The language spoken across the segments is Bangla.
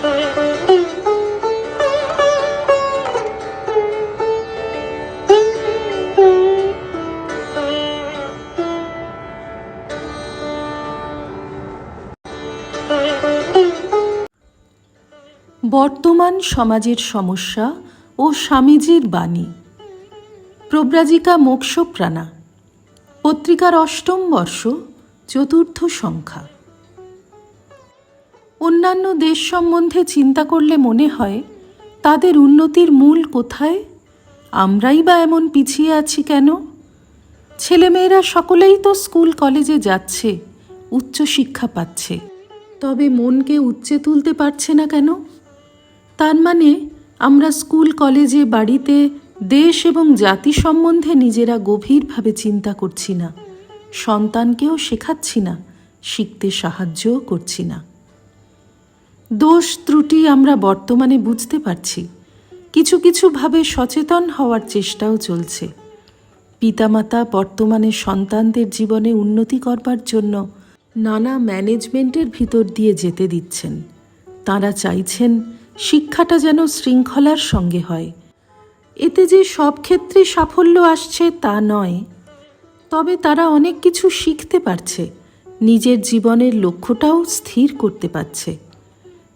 বর্তমান সমাজের সমস্যা ও স্বামীজির বাণী। প্রব্রাজিকা মোক্ষপ্রাণা। পত্রিকার অষ্টম বর্ষ চতুর্থ সংখ্যা। অন্যান্য দেশ সম্বন্ধে চিন্তা করলে মনে হয়, তাদের উন্নতির মূল কোথায়? আমরাই বা এমন পিছিয়ে আছি কেন? ছেলেমেয়েরা সকলেই তো স্কুল, কলেজে যাচ্ছে উচ্চশিক্ষা পাচ্ছে। তবে মনকে উচ্চে তুলতে পারছে না কেন? তার মানে আমরা স্কুল, কলেজে, বাড়িতে, দেশ এবং জাতি সম্বন্ধে নিজেরা গভীরভাবে চিন্তা করছি না। সন্তানকেও শেখাচ্ছি না, শিখতে সাহায্যও করছি না। দোষ ত্রুটি আমরা বর্তমানে বুঝতে পারছি। কিছু কিছুভাবে সচেতন হওয়ার চেষ্টাও চলছে। পিতামাতা বর্তমানে সন্তানদের জীবনে উন্নতি করবার জন্য নানা ম্যানেজমেন্টের ভিতর দিয়ে যেতে দিচ্ছেন। তারা চাইছেন শিক্ষাটা যেন শৃঙ্খলার সঙ্গে হয়। এতে যে সব ক্ষেত্রে সাফল্য আসছে তা নয়। তবে তারা অনেক কিছু শিখতে পারছে। নিজের জীবনের লক্ষ্যটাও স্থির করতে পারছে।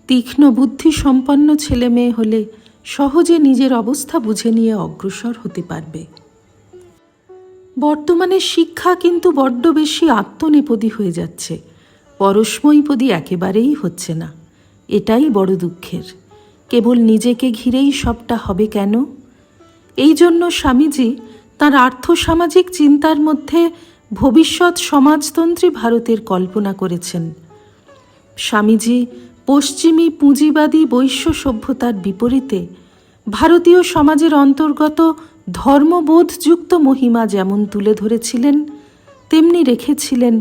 তীক্ষ্ণ বুদ্ধি সম্পন্ন ছেলে মেয়ে হলে সহজে নিজের অবস্থা বুঝে নিয়ে অগ্রসর হতে পারবে। বর্তমানে শিক্ষা কিন্তু বড্ড বেশি আত্মনেপদী হয়ে যাচ্ছে। পরস্মৈপদী একেবারেই হচ্ছে না। এটাই বড় দুঃখের। কেবল নিজেকে ঘিরেই সবটা হবে কেন? এই জন্য স্বামীজি তাঁর আর্থসামাজিক চিন্তার মধ্যে ভবিষ্যৎ সমাজতন্ত্রী ভারতের কল্পনা করেছেন। স্বামীজি পশ্চিমী পুঁজিবাদী বৈশ্য সভ্যতার বিপরীতে ভারতীয় সমাজের অন্তর্গত ধর্মবোধযুক্ত মহিমা যেমন তুলে ধরেছিলেন, তেমনি রেখেছিলেন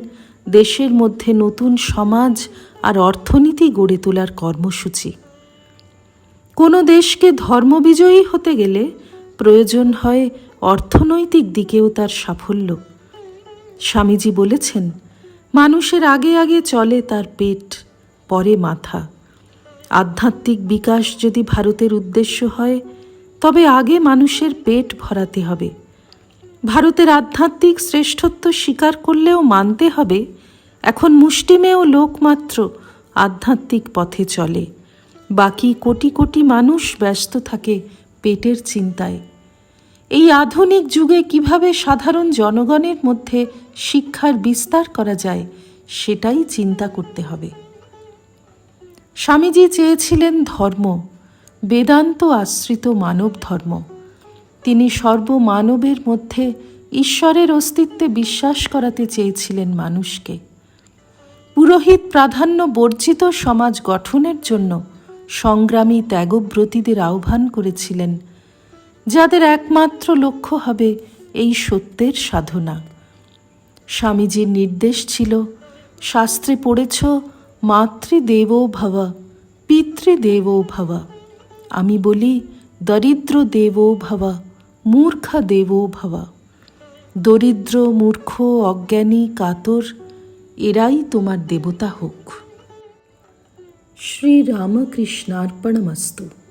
দেশের মধ্যে নতুন সমাজ আর অর্থনীতি গড়ে তোলার কর্মসূচি। কোনো দেশকে ধর্মবিজয়ী হতে গেলে প্রয়োজন হয় অর্থনৈতিক দিকেও তার সাফল্য। স্বামীজি বলেছেন, মানুষের আগে আগে চলে তার পেট। পরে মাথা। আধ্যাত্মিক বিকাশ যদি ভারতের উদ্দেশ্য হয়, তবে আগে মানুষের পেট ভরাতে হবে। ভারতের আধ্যাত্মিক শ্রেষ্ঠত্ব স্বীকার করলেও মানতে হবে, এখন মুষ্টিমেয় লোকমাত্র আধ্যাত্মিক পথে চলে। বাকি কোটি কোটি মানুষ ব্যস্ত থাকে পেটের চিন্তায়। এই আধুনিক যুগে কীভাবে সাধারণ জনগণের মধ্যে শিক্ষার বিস্তার করা যায়, সেটাই চিন্তা করতে হবে। স্বামীজি চেয়েছিলেন ধর্ম, বেদান্ত আশ্রিত মানব ধর্ম। তিনি সর্বমানবের মধ্যে ঈশ্বরের অস্তিত্বে বিশ্বাস করাতে চেয়েছিলেন মানুষকে। পুরোহিত প্রাধান্য বর্জিত সমাজ গঠনের জন্য সংগ্রামী ত্যাগব্রতীদের আহ্বান করেছিলেন, যাদের একমাত্র লক্ষ্য হবে এই সত্যের সাধনা। স্বামীজির নির্দেশ ছিল, শাস্ত্রে পড়েছ মাতৃদেব ভব, পিতৃদেব ভব। আমি বলি, দরিদ্র দেব ভব, মূর্খ দেব ভব। দরিদ্র, মূর্খ, অজ্ঞানী, কাতর, এরাই তোমার দেবতা হোক। শ্রীরামকৃষ্ণার্পণমস্তু।